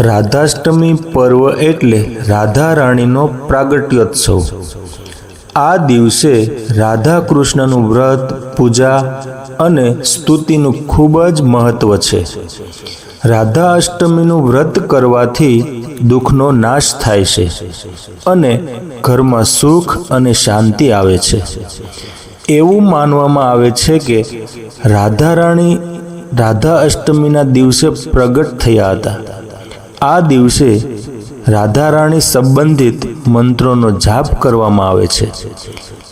રાધાષ્ટમી પર્વ એટલે રાધા રાણીનો પ્રાગટ્યોત્સવ. આ દિવસે રાધા કૃષ્ણનું વ્રત, પૂજા અને સ્તુતિનું ખૂબ જ મહત્વ છે. રાધા અષ્ટમીનું વ્રત કરવાથી દુઃખનો નાશ થાય છે અને ઘરમાં સુખ અને શાંતિ આવે છે. એવું માનવામાં આવે છે કે રાધા રાણી રાધા અષ્ટમીના દિવસે પ્રગટ થયા હતા. આ દિવસે રાધા રાણી સંબંધિત મંત્રોનો જાપ કરવામાં આવે છે.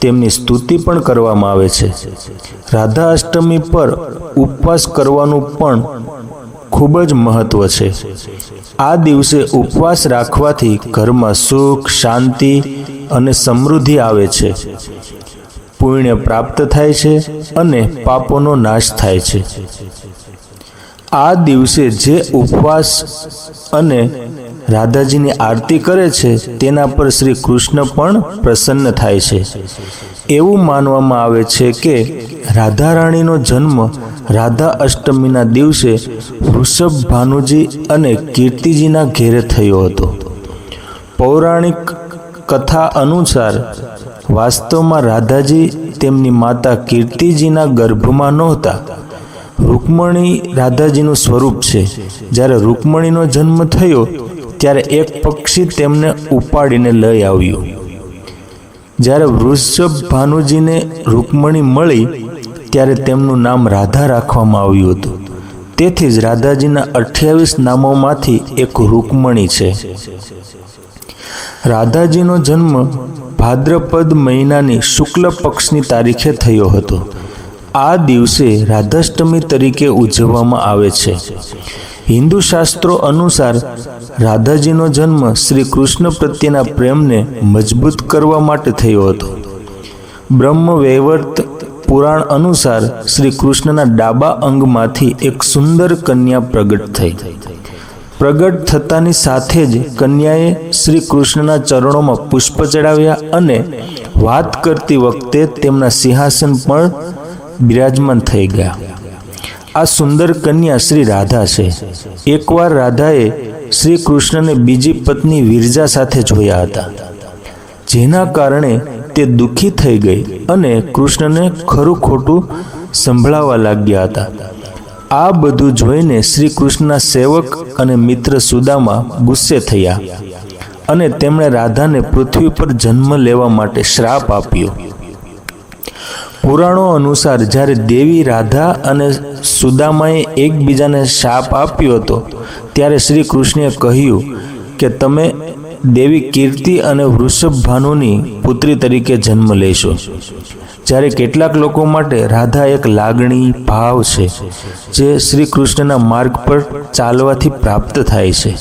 તેમની સ્તુતિ પણ કરવામાં આવે છે. રાધા અષ્ટમી પર ઉપવાસ કરવાનું પણ ખૂબ જ મહત્વ છે. આ દિવસે ઉપવાસ રાખવાથી ઘરમાં સુખ, શાંતિ અને સમૃદ્ધિ આવે છે. પુણ્ય પ્રાપ્ત થાય છે અને પાપોનો નાશ થાય છે. આ દિવસે જે ઉપવાસ અને રાધાજીની આરતી કરે છે, તેના પર શ્રી કૃષ્ણ પણ પ્રસન્ન થાય છે. એવું માનવામાં આવે છે કે રાધા રાણીનો જન્મ રાધા અષ્ટમીના દિવસે વૃષભ ભાનુજી અને કીર્તિજીના ઘેરે થયો હતો. પૌરાણિક કથા અનુસાર વાસ્તવમાં રાધાજી તેમની માતા કીર્તિજીના ગર્ભમાં નહોતા. રૂકમણી રાધાજીનું સ્વરૂપ છે. જ્યારે રૂકમણીનો જન્મ થયો, ત્યારે એક પક્ષી તેમને ઉપાડીને લઈ આવ્યું. જ્યારે વૃષભ ભાનુજીને રૂકમણી મળી, ત્યારે તેમનું નામ રાધા રાખવામાં આવ્યું હતું. તેથી જ રાધાજીના અઠ્યાવીસ નામોમાંથી એક રૂકમણી છે. રાધાજીનો જન્મ ભાદ્રપદ મહિનાની શુક્લ પક્ષની તારીખે થયો હતો. આ દિવસે રાધાષ્ટમી તરીકે ઉજવવામાં આવે છે. હિન્દુ શાસ્ત્રો અનુસાર રાધાજીનો જન્મ શ્રી કૃષ્ણ પ્રત્યેના પ્રેમને મજબૂત કરવા માટે થયો હતો. બ્રહ્મ વૈવર્ત પુરાણ અનુસાર શ્રી કૃષ્ણના ડાબા અંગમાંથી એક સુંદર કન્યા પ્રગટ થઈ. પ્રગટ થતાની સાથે જ કન્યાએ શ્રી કૃષ્ણના ચરણોમાં પુષ્પ ચડાવ્યા અને વાત કરતી વખતે તેમના સિંહાસન પણ બિરાજમાન થઈ ગયા. આ સુંદર કન્યા શ્રી રાધા છે. એકવાર રાધાએ શ્રી કૃષ્ણને બીજી પત્ની વિરજા સાથે જોયા હતા. જેના કારણે તે દુઃખી થઈ ગઈ અને કૃષ્ણને ખરું ખોટું સંભળાવા લાગ્યા હતા. આ બધું જોઈને શ્રી કૃષ્ણના સેવક અને મિત્ર સુદામા ગુસ્સે થયા અને તેમણે રાધાને પૃથ્વી પર જન્મ લેવા માટે શ્રાપ આપ્યો. પુરાણો અનુસાર જ્યારે દેવી રાધા અને સુદામાએ એકબીજાને શાપ આપ્યો હતો, ત્યારે શ્રી કૃષ્ણે કહ્યું કે તમે દેવી કીર્તિ અને વૃષભ ભાનુની પુત્રી તરીકે જન્મ લેશો. જ્યારે કેટલાક લોકો માટે રાધા એક લાગણી ભાવ છે, જે શ્રી કૃષ્ણના માર્ગ પર ચાલવાથી પ્રાપ્ત થાય છે.